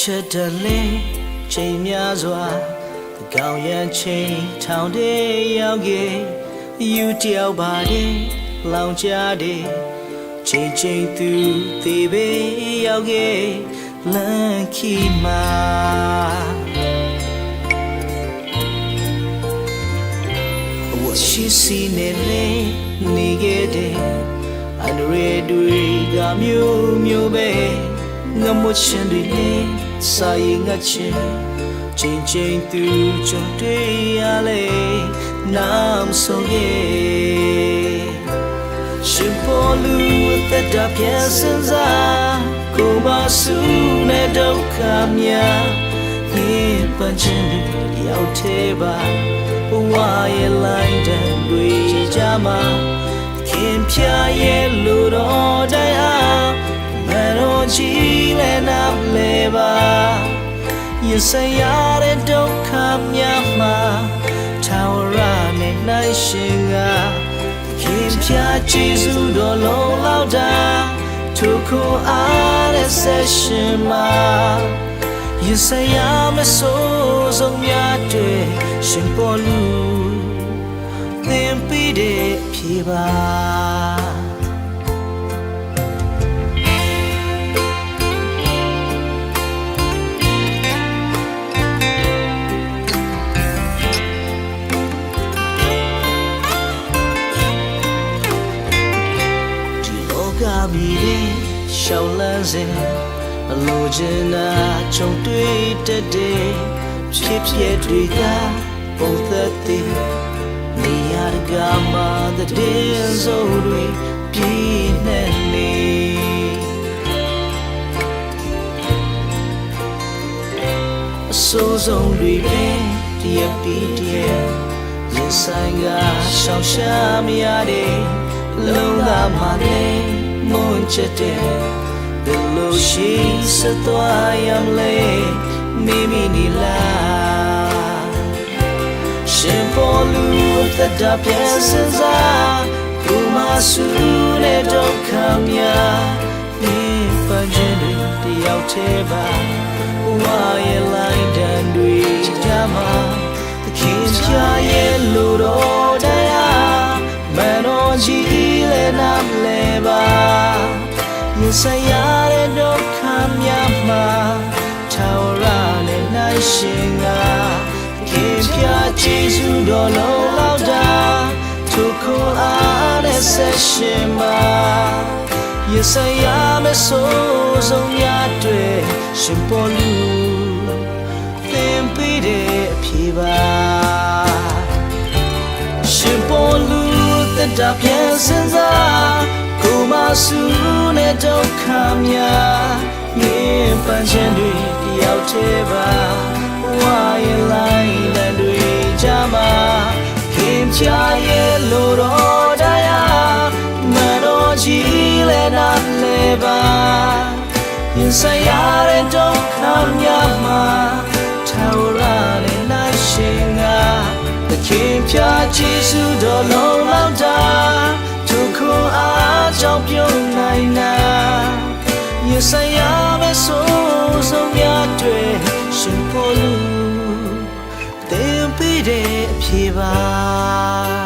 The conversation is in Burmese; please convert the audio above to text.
ချက်တလဲချိန်များစွာကောင်းရန်ချိန်ထောင်တဲ့ရောက်ခဲ့ယူတယောက်ပါတယ်လောင်ကြတဲ့ချိန်ချိန်သူသေးပဲရောက်ခဲ့လမ်းခီမှာရှိစီနေလေနေခဲ့တဲ့အန္တရာယ်တွေကမျိုးမျိုးပဲငမွချင်တွေနဲ့ စာရင်ငတ်ချင်ချင်းချင်းသူကြုံတွေ့ရလေနာမ်ဆိုရဲ့ရှင်ပေါ်လူအသက်တာပြန်စင်စားကိုမဆူနဲ့ဒုက္ခများဒီပန်းချင်တွေရောက်သေးပါဘဝရဲ့လိုင်းတန်တွေကြမှာခင်ဖြာရဲ့လူတော်တရားမတော်ကြီး ရင်ဆိုင်ရတဲ့ဒုက္ခများမှာထာဝရနဲ့နိုင်ရှင်ကခင်ပြကျေးဇူးတော်လုံးလောက်တာသူကိုအားတဲ့ဆက်ရှင်မှာရင်ဆိုင်ရမဆိုးဆုံးများတဲ့ရှင်ပေါ်လူသင်ပြီးတဲ့ဖြေပါ မီတဲ့ရှောင်းလန်းစဉ်အလိုချင်တာခြုံတွေ့တတ်တဲ့ဖြစ်ဖြစ်တွေကပုံသက်တဲ့နေရာတကာမှာတဲ့စိုးတွေပြည့်နေနေအဆိုးဆုံးတွေပဲတရက်ပြီးတရက်ရင်ဆိုင်ကရှောင်ရှားမရတဲ့လုံးသားမှလည်း မွန်ချက်တဲ့ဘယ်လိုရှိစသွားရမလဲမိမိနီလာရှင်ပေါ်လူသက်တာပြန်စင်စားကိုမဆူတဲ့ဒုက္ခများဒီပန်းချင်းတွေတယောက်သေးပါဝါရဲ့လိုက်တန်တွေကြမှာသခင်ပြရဲ့ ရင်ဆိုင်ရတဲ့ဒုက္ခများမှာထာဝရနဲ့နိုင်ရှင်ကခင်ပြကြည်စုတော်လုံးလောက်တာသူကိုယ်အားနဲ့ဆက်ရှင်ပါရင်ဆိုင်ရမစိုးဆုံးရတွေ့ရှင်ပေါ်လူသင်ပေးတဲ့အဖြေပါရှင်ပေါ်လူတက်တာပြန်စင်စား မဆူနဲ့ဒုက္ခများမြင်ပန်းခြင်းတွေတယောက်သေးပါဝါရဲ့လိုက်လန်တွေကြမှာခင်ချာရဲ့လိုတော်တရားမတော်ကြီးလည်းနားလဲပါရင်ဆိုင်ရတဲ့ဒုက္ခများမှာထာဝရနဲ့နိုင်ရှင်ကသခင်ဖြာကျေးဇူးတော်လုံးလောက်တာဒုက္ခအား ကြောင့်ပြုံးနိုင်နာရင်ဆိုင်ရမယ့်ဆိုးဆုံးများတွေရှင်ပေါ်လူသင်ပေးတဲ့အဖြေပါ